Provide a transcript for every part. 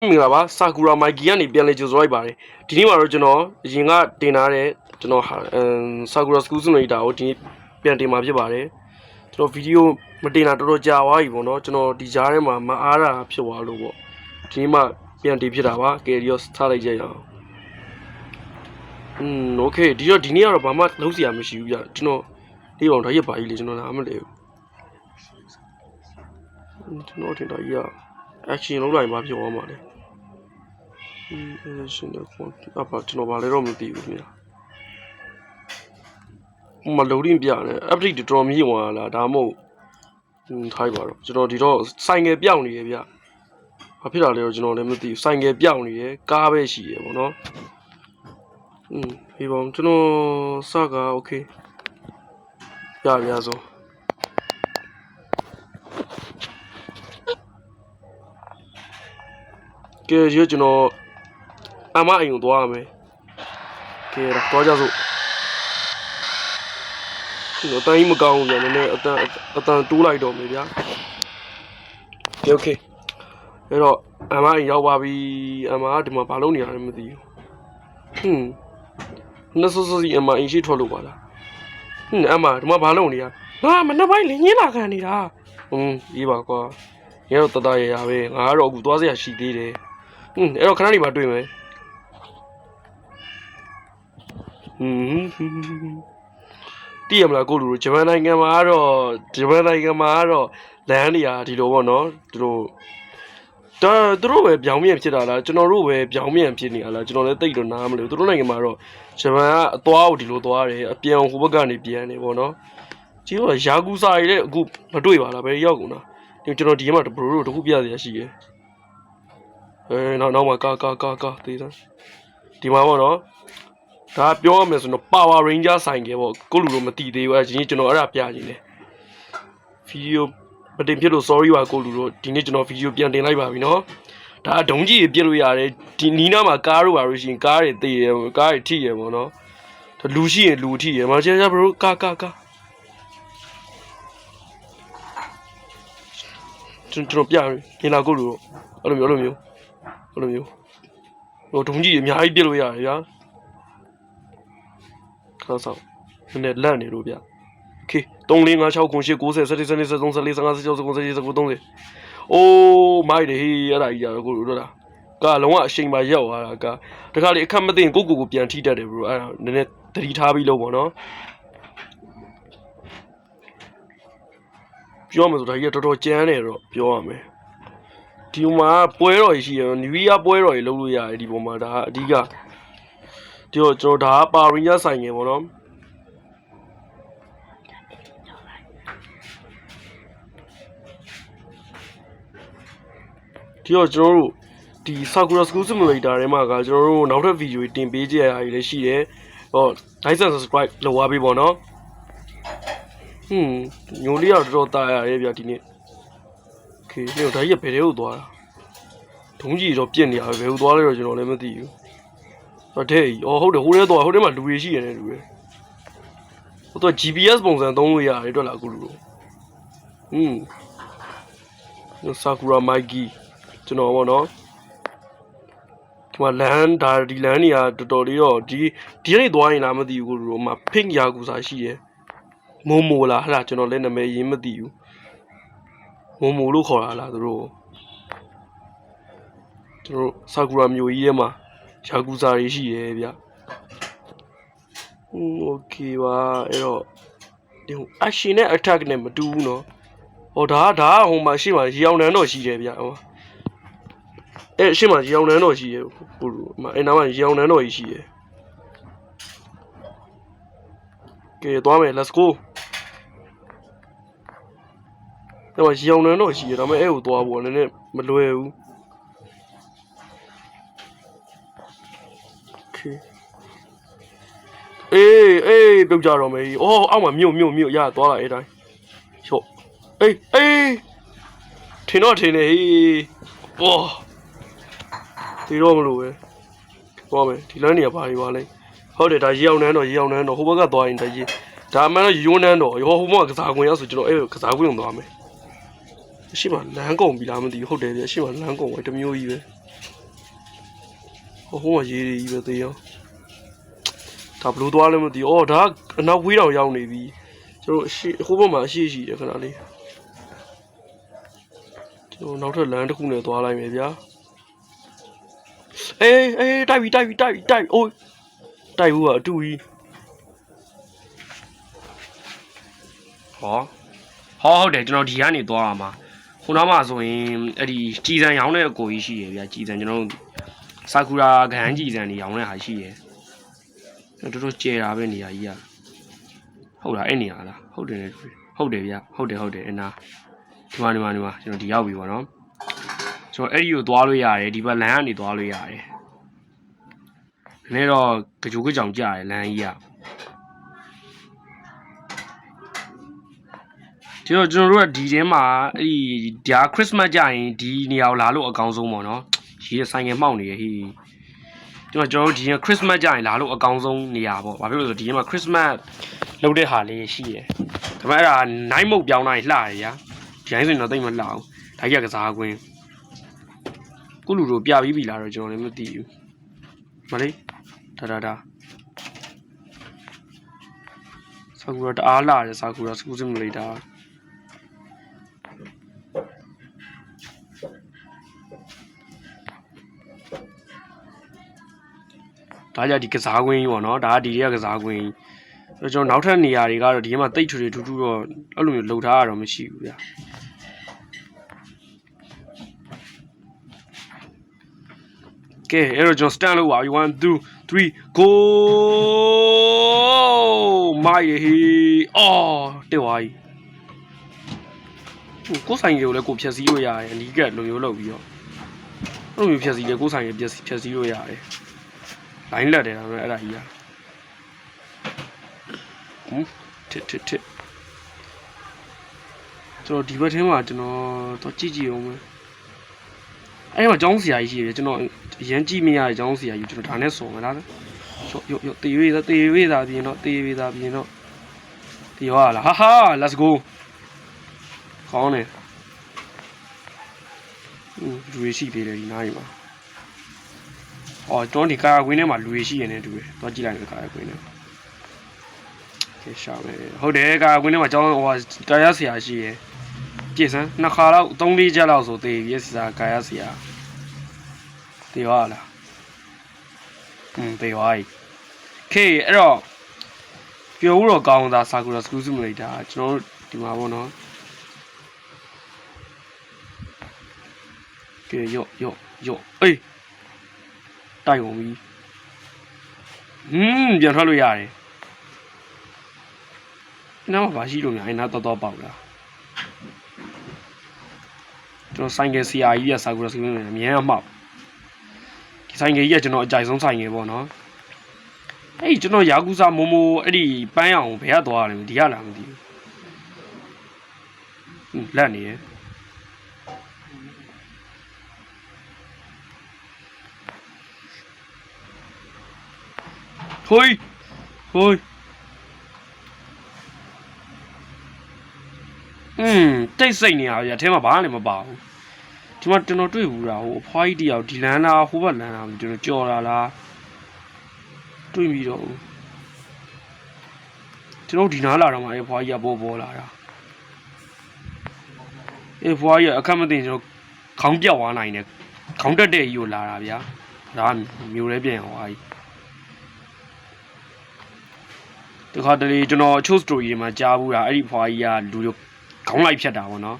မင်္ဂလာပါဆာကူရာမိုက်ကီကနေပြန်လည်ကြိုဆိုလိုက်ပါတယ်ဒီနေ့မှာတော့ကျွန်တော်အရင်ကတင်ထားတဲ့ကျွန်တော်ဟာအမ်ဆာကူရာစကူးစနိုတာကိုဒီနေ့ပြန်တင်มาဖြစ်ပါတယ်ကျွန်တော်ဗီဒီယိုမတင်တာတော်တော်ကြာသွားပြီပေါ့နော်ကျွန်တော်ဒီကြားထဲမှာမအားတာဖြစ်သွားလို့ပေါ့ဒီနေ့မှပြန်တင်ဖြစ်တာပါကယ်ရီယောထားလိုက်ကြရအောင်อืมโอเคဒီတော့ဒီနေ့ကတော့ဘာမှလုံးစရာမရှိဘူးပြကျွန်တော်ဒီကောင်ဒါရက်ပါကြီးလေကျွန်တော်လာမလဲဘူးကျွန်တော်တင်တာကြီးက action လုံးလိုက်မှဖြစ်သွားမှာလေ action တော့အပါကျွန်တော်ဘာလဲတော့မသိဘူးခင်ဗျာမလိုရင်းပြတယ် update တော်တော်မြင့်သွားလားဒါမှမဟုတ်ဟင်းထိုက်ပါတော့ကျွန်တော်ဒီတော့ဆိုင်ငယ်ပြောင်းနေရဗျဘာဖြစ်တာလဲတော့ကျွန်တော်လည်းမသိဘူးဆိုင်ငယ်ပြောင်းနေရကားပဲရှိရပေါ့နော်อืมဒီပေါ့ကျွန်တော်စကား okay ရရဆုံးကဲရကျွန်တော် အမအိမ်ကိုသွားရမယ်ကဲတော့ကြစို့ကျွန်တော်တိုင်းမကောင်းဘူးဗျာနည်းနည်းအတန်အတန်တိုးလိုက်တော့မယ်ဗျာကဲโอเคအဲ့တော့အမအိမ်ရောက်ပါပြီအမကဒီမှာဘာလုပ်နေရလဲမသိဘူးဟွန်းနစ်စောစောစီအမအိမ်ရှိထွက်လို့ပါလားဟွန်းအမဒီမှာဘာလုပ်နေရငါမနှက်ပိုင်းလင်းညင်းလာခံနေတာဟွန်းဒီပါကွာရတော့တတရရပဲငါကတော့အခုသွားစရာရှိသေးတယ် อืมအဲ့တော့ခဏနေမှတွေ့မယ် တည်ရမလားကိုလူတို့ဂျပန်နိုင်ငံမှာကတော့ဂျပန်နိုင်ငံမှာကတော့လမ်းနေရာဒီလိုပေါ့နော်သူတို့ဒါသူတို့ပဲပြောင်းပြန်ဖြစ်တာလားကျွန်တော်တို့ပဲပြောင်းပြန်ဖြစ်နေရလားကျွန်တော်လည်းတိတ်တော့နားမလို့သူတို့နိုင်ငံမှာတော့ဂျပန်ကအသွားကိုဒီလိုသွားတယ်အပြန်ဟိုဘက်ကနေပြန်နေပေါ့နော်ကြီးတော့ယာကူစာရည်တဲ့အခုမတွေ့ပါလားဘယ်ရောက်ကုန်တာဒီကျွန်တော်ဒီမှာဘရိုတို့တခုပြရစီရရှိတယ်အဲနောက်နောက်မှာကာကာကာကာသေးတယ်ဒီမှာပေါ့နော် ဒါပြောရမယ်ဆိုတော့ Power Ranger ဆိုင်ကပေါ့ကိုလူတို့မတည်သေးဘူးအဲဒီနေ့ကျွန်တော်အဲ့ဒါပြနေတယ်ဗီဒီယိုမတင်ဖြစ်လို့ sorry ပါကိုလူတို့ဒီနေ့ကျွန်တော်ဗီဒီယိုပြန်တင်လိုက်ပါပြီနော်ဒါဒုံကြီးပြစ်လို့ရတယ်ဒီနီးနားမှာကားတို့ပါလို့ရှိရင်ကားတွေတည်ရကားတွေထိရပေါ့နော်ဒါလူရှိရင်လူထိရမချာချာဘရိုကာကာကာကျွန်တော်ပြရင်လာကိုလူတို့အဲ့လိုမျိုးအဲ့လိုမျိုးအဲ့လိုမျိုးဟိုဒုံကြီးအများကြီးပြစ်လို့ရတယ်ဗျာ ခါဆောင်နည်းနည်းလန့်နေလို့ဗျာโอเค3 4 5 6 9 10 90 17 17 13 14 15 16 17 19 30အိုးမိုက်တယ်ဟေးအဲ့ဒါကြီးရတော့ကိုတို့လားကလုံးဝအချိန်မှရောက်သွားတာကတခါလေအခက်မသိရင်ကိုကိုကိုပြန်ထိတတ်တယ်ဘရိုအဲ့ဒါနည်းနည်းသတိထားပြီးလို့ပေါ့နော်ပြောမှဆိုဒါကြီးကတော်တော်ကြမ်းတယ်တော့ပြောရမယ် ဒီမှာပွဲတော်ကြီးရှိရနယူးယားပွဲတော်ကြီးလုပ်လို့ရတယ်ဒီပေါ်မှာဒါအဓိက ဒီတော့ကျွန်တော်ဒါကပါရင်းရဆိုင်ငယ်ပေါ့နော်ဒီတော့ကျွန်တော်တို့ဒီ Sakura School Simulator ထဲမှာကကျွန်တော်တို့နောက်ထပ်ဗီဒီယိုတင်ပေးကြရတာကြီးလည်းရှိတယ်ဟော like and subscribe လုပ်သွားပေးပေါ့နော်ဟွန်းညိုလေးကတော့တော်တော်တာရတယ်ဗျာဒီနေ့ โอเคဒီတော့ဒါကြီးကဘယ်ထဲကိုသွားတာဒုံးကြီးတော့ပြစ်နေရပဲဘယ်ကိုသွားလဲတော့ကျွန်တော်လည်းမသိဘူး ဟောတဲ့ကြီးအော်ဟုတ်တယ်ဟိုထဲသွားဟိုထဲမှာလူတွေရှိရတယ်လူတွေဟိုတော့ GPS ပုံစံသုံးလို့ရတယ်တွေ့လားအခုလူတို့ဟွန်းဆာကူရာမိုက်ကီကျွန်တော်ပေါ့နော်ဒီမှာလမ်းဒါဒီလမ်းနေရာတော်တော်လေးတော့ဒီဒီနေ့သွားရင်လားမသိဘူးကိုလူတို့မှာ pink ယာကူစာရှိရယ်မိုမိုလားဟဲ့လားကျွန်တော်လည်းနာမည်ရင်းမသိဘူးမုံမိုလို့ခေါ်တာလားသူတို့သူတို့ဆာကူရာမျိုးကြီးထဲမှာ ယာကူဇာတွေရှိရဲဗျอืมโอเคပါအဲ့တော့ဒီ action နဲ့ attack နဲ့မတူဘူးเนาะဟောဒါကဒါကဟိုမှာရှေ့မှာရေအောင်နန်းတော့ရှိတယ်ဗျဟောအဲ့ရှေ့မှာရေအောင်နန်းတော့ရှိရဲဟိုအဲ့နားမှာရေအောင်နန်းတော့ကြီးရှိရဲကဲသွားမယ် let's go အဲ့မှာရောင်နှန်းတော့ရှိရဒါပေမဲ့အဲ့ကိုသွားဖို့ကနည်းနည်းမလွယ်ဘူး okay အေးအေးပြုတ်ကြတော့မယ်။အော်အောက်မှာမြို့မြို့မြို့ရသွားလာအဲ့တိုင်း။ရော့။အေးအေးထင်တော့ထင်နေဟေး။အော်ဒီတော့မလို့ပဲ။ဟောမယ်ဒီလမ်းနေရာဘာတွေပါလဲ။ဟုတ်တယ်ဒါရေအောင်နန်းတော့ရေအောင်နန်းတော့ဟိုဘက်ကသွားရင်ဒါရေဒါမှန်တော့ရိုးနန်းတော့ရောဟိုဘက်ကကစားကွင်းရောက်ဆိုကျွန်တော်အဲ့ကစားကွင်းကိုသွားမယ်။ရှိမှလမ်းကုန်ပြီလားမသိဘူးဟုတ်တယ်ဗျ။ရှိမှလမ်းကုန်ပဲတမျိုးကြီးပဲ။ ဟိုဟိုမှာရေးတွေကြီးပဲသေးရောဒါဘလို့သွားလဲမသိဘူးအော်ဒါအနောက်ဝေးတောင်ရောက်နေပြီကျွန်တော်အရှိဟိုဘက်မှာအရှိရှိတယ်ခဏလေးကျွန်တော်နောက်ထပ်လမ်းတစ်ခုနဲ့သွားလိုက်မယ်ဗျာအေးအေးတိုက်ပြီတိုက်ပြီတိုက်ပြီတိုက်ပြီအိုးတိုက်ဘူးကအတူကြီးဟောဟောဟုတ်တယ်ကျွန်တော်ဒီကနေသွားရမှာခုနကမှဆိုရင်အဲ့ဒီကြည်စံရောင်းတဲ့အကိုကြီးရှိရဗျာကြည်စံကျွန်တော်တို့ ဆာကူရာဂန်ကြည်စံတွေရောင်းတဲ့ဟာရှိရတော်တော်ကျဲတာပဲနေရာကြီးอ่ะဟုတ်လားအဲ့နေရာလားဟုတ်တယ်လေဟုတ်တယ်ဗျာဟုတ်တယ်ဟုတ်တယ်အနာဒီမှာဒီမှာဒီမှာကျွန်တော်ဒီရောက်ပြီပေါ့နော်ကျွန်တော်အဲ့ဒီကိုသွားလို့ရတယ်ဒီဘက်လမ်းကနေသွားလို့ရတယ်နည်းနည်းတော့ကြိုးကြောင်ကြရတယ်လမ်းကြီးอ่ะ ကျွန်တော်ကျွန်တော်တို့ကဒီထဲမှာအဲ့ဒီဒါခရစ်စမတ်ကြရင်ဒီနေရာကိုလာလို့အကောင်းဆုံးပေါ့နော် ရေဆိုင်ငယ်မှောက်နေရဟေးကျွန်တော်ကျွန်တော်တို့ဒီခရစ်စမတ်ကြရင်လာလို့အကောင်းဆုံးနေရာပေါ့ဘာဖြစ်လို့လဲဆိုဒီထဲမှာခရစ်စမတ်လုပ်တဲ့ဟာလေးရှိရယ်ဒါပေမဲ့အဲ့ဒါနိုင်မုတ်ပြောင်းလိုက်လှရရာဒီတိုင်းဆိုရင်တော့တိတ်မလှအောင်ဒါကြီးကကစားကွင်းကုလူတို့ပြပြီးပြီလားတော့ကျွန်တော်လည်းမသိဘူးမလေးဒါဒါဒါဆာကူရာတအားလာတယ်ဆာကူရာစကူးစင်မလေးတာ ဒါကြဒီကစားကွင်းကြီးပေါ့နော်ဒါကဒီတွေကကစားကွင်းကြီးဆိုတော့ကျွန်တော်နောက်ထပ်နေရာတွေကတော့ဒီထဲမှာတိတ်ထွေထွေထူးထူးတော့အဲ့လိုမျိုးလှုပ်ထားရတော့မရှိဘူးဗျာကဲအဲ့တော့ကျွန်တော် stand လုပ်ပါပြီ1 2 3 go မိုင်ဟီအော်တက်သွားပြီဟိုကိုယ်ဆိုင်တွေကိုလည်းကိုယ်ဖြည့်ဆည်းလို့ရတယ်အနီးကပ်လိုမျိုးလုပ်ပြီးတော့အဲ့လိုမျိုးဖြည့်ဆည်းလေကိုယ်ဆိုင်တွေဖြည့်ဖြည့်ဆည်းလို့ရတယ် လိုင်းလက်တယ်ဒါပေမဲ့အဲ့ဒါကြီးอ่ะဟမ်တစ်တစ်တစ်ကျွန်တော်ဒီဘက်ထဲမှာကျွန်တော်တော့ကြည့်ကြည့်အောင်မယ်အဲ့ဒီမှာကျောင်းဆရာကြီးရှိတယ်ကျွန်တော်အရင်ကြည့်မရတဲ့ကျောင်းဆရာကြီးကျွန်တော်ဒါနဲ့စုံမလားရော့ရော့ရော့တေးဝေးသားတေးဝေးသားပြင်တော့တေးဝေးသားပြင်တော့တေးဟောလားဟာဟာ let's go ကောင်းတယ်ဟင်းလူတွေရှိသေးတယ်ဒီနားကြီးမှာ။ အော်ကျွန်တော်ဒီကာယာကွင်းထဲမှာလူတွေရှိရင်လည်းတူတယ်။သွားကြည့်လိုက်မယ်ကာယာကွင်းထဲ။ကဲရှာမယ်။ဟုတ်တယ်ကာယာကွင်းထဲမှာကျောင်းဟိုတရားဆရာရှိရယ်။ကြည့်စမ်းနှစ်ခါလောက်၃၄ချက်လောက်ဆိုသေပြီဆရာကာယဆရာ။သေပါလား။อืมသေပါ යි ။ခေအဲ့တော့ပြောဦးတော့ကောင်းတာဆာကူရာစကူးစုမလိုက်တာကျွန်တော်တို့ဒီမှာပေါ့နော်။ကဲရော့ရော့ရော့အေး တိုက်ကုန်ပြီဟင်းပြန်ထွက်လို့ရတယ်နောက်မှာဘာရှိလို့များအဲ့နာတော့တော့ပေါက်လာကျွန်တော်ဆိုင်ကယ်ဆရာကြီးကစာကူရစကင်းနေအမြဲအမှောက်ဒီဆိုင်ကယ်ကြီးကကျွန်တော်အကြိုက်ဆုံးဆိုင်ကယ်ပေါ့နော်အဲ့ဒီကျွန်တော်ယာကူစာမိုမိုအဲ့ဒီပန်းအောင်ဘယ်ကသွားရလဲဒီကလာမသိဘူးဟင်းလက်နေရယ် ဟိုးဟိုးอืมတိတ်စိတ်နေရဗျာအဲထဲမှာဘာမှလည်းမပါဘူးဒီမှာကျွန်တော်တွေ့ဘူးတာဟိုအဖွားကြီးတယောက်ဒီလန်းလားဟိုဘက်လန်းလားမသိဘူးကျွန်တော်ကြော်လာလားတွေ့ပြီးတော့ကျွန်တော်ဒီနားလာတော့မှအဲဖွားကြီးကပေါ်ပေါ်လာတာအဲဖွားကြီးကအခက်မသိကျွန်တော်ခေါင်းပြောက်သွားနိုင်တယ်ခေါင်းတက်တဲ့ကြီးကိုလာတာဗျာဒါကမျိုးလဲပြန်သွားကြီး တခါတလေကျွန်တော်အချို့ story တွေမှာကြားဘူးတာအဲ့ဒီဖွာကြီးကလူတွေခေါင်းလိုက်ဖြတ်တာပေါ့နော်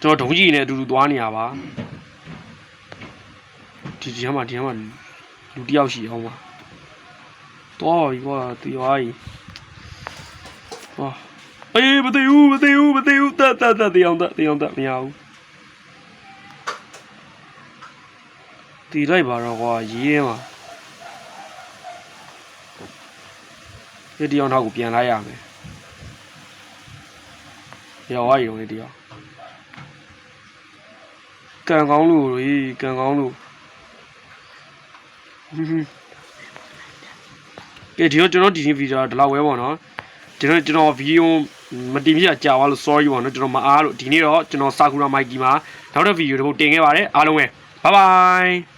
ကျွန်တော်ဒုံကြီးနဲ့အတူတူသွားနေရပါဒီဒီမှာဒီမှာလူတယောက်ရှိအောင်ပါတော့ပြီကွာတီဝိုင်းဟောအေးမသိဘူးမသိဘူးမသိဘူးတတ်တတ်တတ်တရားတတ်တရားတတ်မရဘူးတီလိုက်ပါတော့ကွာရေးထဲမှာ ဒီတယောက်နောက်ကိုပြန်လိုက်ရမယ်။ရောက်သွားရုံလေးတယောက်ကံကောင်းလို့လေကံကောင်းလို့ဟွန်းဟွန်းကဲဒီတော့ကျွန်တော်ဒီနေ့ဗီဒီယိုဒီလောက်ပဲပေါ့နော်ကျွန်တော်ကျွန်တော်ဗီဒီယိုမတင်ပြကြာသွားလို့ sorry ပါနော်ကျွန်တော်မအားလို့ဒီနေ့တော့ကျွန်တော် Sakura Mikey မှာနောက်တဲ့ဗီဒီယိုတစ်ပုတ်တင်ခဲ့ပါတယ်အားလုံးပဲ bye bye